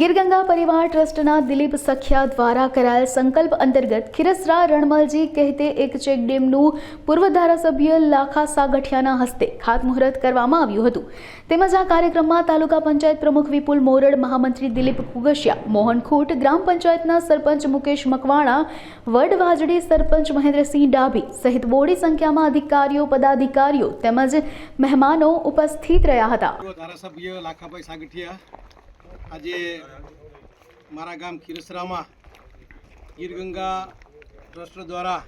ગીરગંગા પરિવાર ટ્રસ્ટના દિલીપ સખિયા દ્વારા કરાયેલ સંકલ્પ અંતર્ગત ખીરસરા રણમલજી કહેતે એક ચેકડેમનું પૂર્વ ધારાસભ્ય લાખા સાગઠિયાના હસ્તે ખાતમુહૂર્ત કરવામાં આવ્યું હતું. તેમજ આ કાર્યક્રમમાં તાલુકા પંચાયત પ્રમુખ વિપુલ મોરડ, મહામંત્રી દિલીપ કુગશિયા મોહન ખૂટ ગ્રામ પંચાયતના સરપંચ મુકેશ મકવાણા, વડ વાજડી સરપંચ મહેન્દ્રસિંહ ડાભી સહિત બોડી સંખ્યામાં અધિકારીઓ, પદાધિકારીઓ તેમજ મહેમાનો ઉપસ્થિત રહ્યા હતા. આજે મારા ગામ ખીરસરામાં ગીરગંગા ટ્રસ્ટ દ્વારા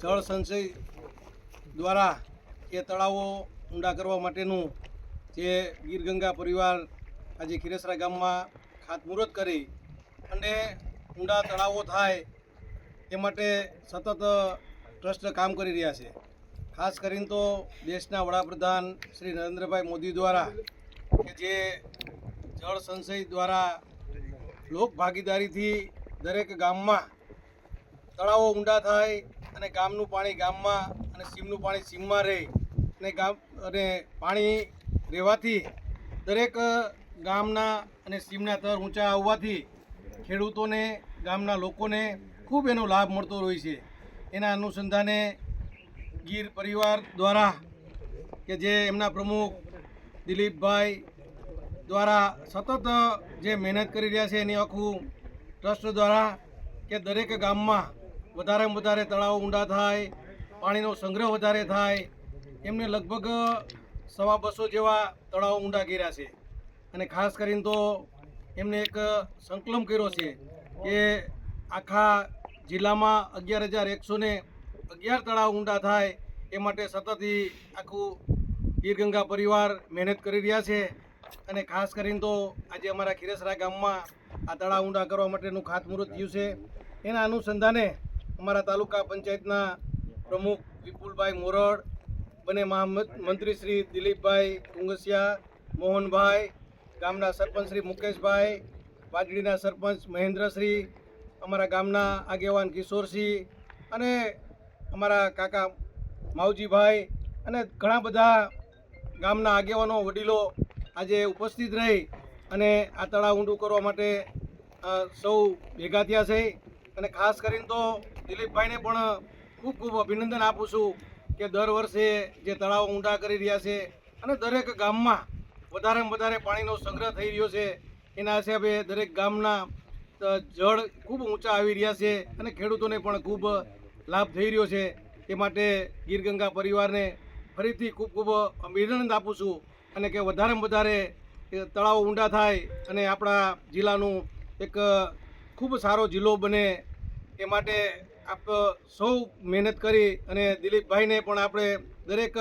જળ સંચય દ્વારા એ તળાવો ઊંડા કરવા માટેનું જે ગીરગંગા પરિવાર આજે ખીરસરા ગામમાં ખાતમુહૂર્ત કરી અને ઊંડા તળાવો થાય એ માટે સતત ટ્રસ્ટ કામ કરી રહ્યા છે. ખાસ કરીને તો દેશના વડાપ્રધાન શ્રી નરેન્દ્રભાઈ મોદી દ્વારા કે જે જળ સંચય દ્વારા લોક ભાગીદારીથી દરેક ગામમાં તળાવો ઊંડા થાય અને ગામનું પાણી ગામમાં અને સીમનું પાણી સીમમાં રહે અને ગામ અને પાણી રહેવાથી દરેક ગામના અને સીમના તર ઊંચા આવવાથી ખેડૂતોને, ગામના લોકોને ખૂબ એનો લાભ મળતો હોય છે. એના અનુસંધાને ગીર પરિવાર દ્વારા કે જે એમના પ્રમુખ દિલીપભાઈ દ્વારા સતત જે મહેનત કરી રહ્યા છે એની આખું ટ્રસ્ટ દ્વારા કે દરેક ગામમાં વધારેમાં વધારે તળાવ ઊંડા થાય, પાણીનો સંગ્રહ વધારે થાય, એમને લગભગ સવા બસો જેવા તળાવ ઊંડા કર્યા છે. અને ખાસ કરીને તો એમને એક સંકલન કર્યો છે કે આખા જિલ્લામાં અગિયાર હજાર એકસો અગિયાર તળાવ ઊંડા થાય, એ માટે સતત આખું ગીરગંગા પરિવાર મહેનત કરી રહ્યા છે અને ખાસ કરીને તો આજે અમારા ખીરસરા ગામમાં આ તળાવ ઊંડા કરવા માટેનું ખાતમુહૂર્ત થયું છે. એના અનુસંધાને અમારા તાલુકા પંચાયતના પ્રમુખ વિપુલભાઈ મોરડ, બંને મહામંત્રી શ્રી દિલીપભાઈ કુંગસિયા મોહનભાઈ, ગામના સરપંચ શ્રી મુકેશભાઈ, વાજડીના સરપંચ મહેન્દ્રશ્રી, અમારા ગામના આગેવાન કિશોરસિંહ અને અમારા કાકા માવજીભાઈ અને ઘણા બધા ગામના આગેવાનો, વડીલો આજે ઉપસ્થિત રહી અને આ તળાવ ઊંડું કરવા માટે સૌ ભેગા થયા છે. અને ખાસ કરીને તો દિલીપભાઈને પણ ખૂબ ખૂબ અભિનંદન આપું છું કે દર વર્ષે જે તળાવ ઊંડા કરી રહ્યા છે અને દરેક ગામમાં વધારેમાં વધારે પાણીનો સંગ્રહ થઈ રહ્યો છે. એના હિસાબે દરેક ગામના જળ ખૂબ ઊંચા આવી રહ્યા છે અને ખેડૂતોને પણ ખૂબ લાભ થઈ રહ્યો છે. એ માટે ગીરગંગા પરિવારને ફરીથી ખૂબ ખૂબ અભિનંદન આપું છું અને કે વધારેમાં વધારે તળાવ ઊંડા થાય અને આપણા જિલ્લાનું એક ખૂબ સારો જિલ્લો બને એ માટે આપ સૌ મહેનત કરી અને દિલીપભાઈને પણ આપણે દરેક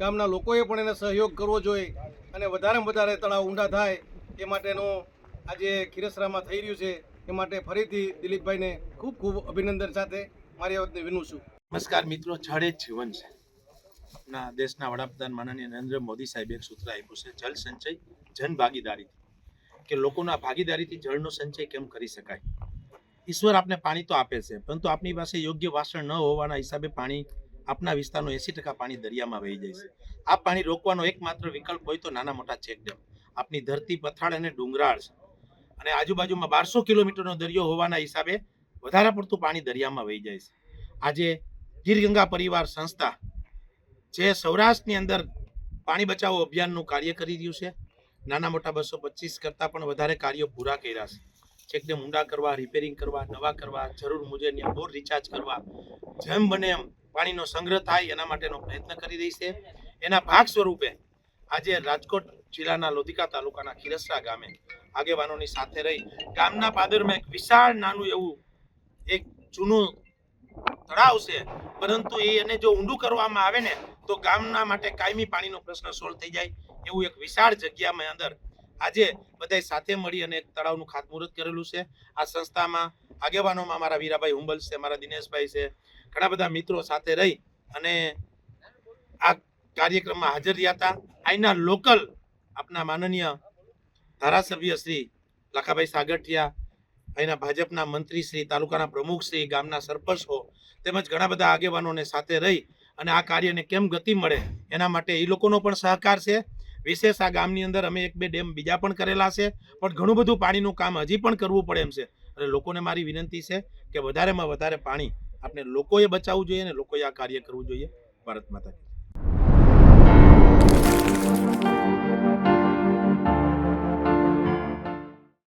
ગામના લોકોએ પણ એને સહયોગ કરવો જોઈએ અને વધારેમાં વધારે તળાવ ઊંડા થાય એ માટેનું આજે ખીરસરામાં થઈ રહ્યું છે. એ માટે ફરીથી દિલીપભાઈને ખૂબ ખૂબ અભિનંદન સાથે મારી આ વાતને વિનું છું. નમસ્કાર મિત્રો, જળ જીવન છે. ના દેશના વડાપ્રધાન માનનીય નરેન્દ્ર મોદી સાહેબે એક સૂત્ર આપ્યું છે જળ સંચય, જન ભાગીદારીથી. કે લોકોના ભાગીદારીથી જળનો સંચય કેમ કરી શકાય? ઈશ્વર આપને પાણી તો આપે છે, પરંતુ આપની પાસે યોગ્ય વાસણ ન હોવાના હિસાબે પાણી આપના વિસ્તારનું એસી ટકા પાણી દરિયામાં વહી જાય છે. આ પાણી રોકવાનો એકમાત્ર વિકલ્પ હોય તો નાના મોટા ચેકડેમ આપની ધરતી પથાળ અને ડુંગરાળ છે. અને આજુબાજુમાં બારસો કિલોમીટરનો દરિયો હોવાના હિસાબે વધારે પડતું પાણી દરિયામાં વહી જાય છે. આજે ગીરગંગા પરિવાર સંસ્થા જે સૌરાષ્ટ્રની અંદર પાણી બચાવો અભિયાનનું કાર્ય કરી રહ્યું છે. નાના મોટા બસો પચીસ કરતાં પણ વધારે કાર્યો પૂરા કર્યા છે. ચેકડેમ ઊંડા કરવા રિપેરિંગ કરવા, નવા કરવા, જરૂર મુજબની બોર રિચાર્જ કરવા, જેમ બને એમ પાણીનો સંગ્રહ થાય એના માટેનો પ્રયત્ન કરી રહી છે. એના ભાગ સ્વરૂપે આજે રાજકોટ જિલ્લાના લોધિકા તાલુકાના ખીરસરા ગામે આગેવાનોની સાથે રહી ગામના પાદરમાં એક વિશાળ નાનું એવું એક જૂનું તળાવ છે પરંતુ એ એને જો ઊંડું કરવામાં આવે ને, તો ગામના માટે કાયમી પાણીનો પ્રશ્ન સોલ્વ થઈ જાય એવું એક વિશાળ જગ્યામાં અંદર આજે બધાય સાથે મળી અને એક તળાવનું ખાતમુહૂર્ત કરેલું છે. આ સંસ્થામાં આગેવાનોમાં મારા વીરાભાઈ હુંબલ છે, મારા દિનેશભાઈ છે, ઘણા બધા મિત્રો સાથે રહી અને આ કાર્યક્રમમાં હાજર રહ્યા હતા. અહીંના લોકલ આપના માનનીય ધારાસભ્ય શ્રી લાખાભાઈ સાગઠિયા અહીંના ભાજપના મંત્રી શ્રી, તાલુકાના પ્રમુખ શ્રી, ગામના સરપંચો તેમજ ઘણા બધા આગેવાનોને સાથે રહી અને આ કાર્યને કેમ ગતિ મળે એના માટે એ લોકોનો પણ સહકાર છે. વિશેષ આ ગામની અંદર અમે એક બે ડેમ બીજા પણ કરેલા છે. પણ ઘણું બધું પાણીનું કામ હજી પણ કરવું પડે એમ છે. અને લોકોને મારી વિનંતી છે કે વધારેમાં વધારે પાણી આપણે લોકોએ બચાવવું જોઈએ અને લોકોએ આ કાર્ય કરવું જોઈએ. ભારત માતા.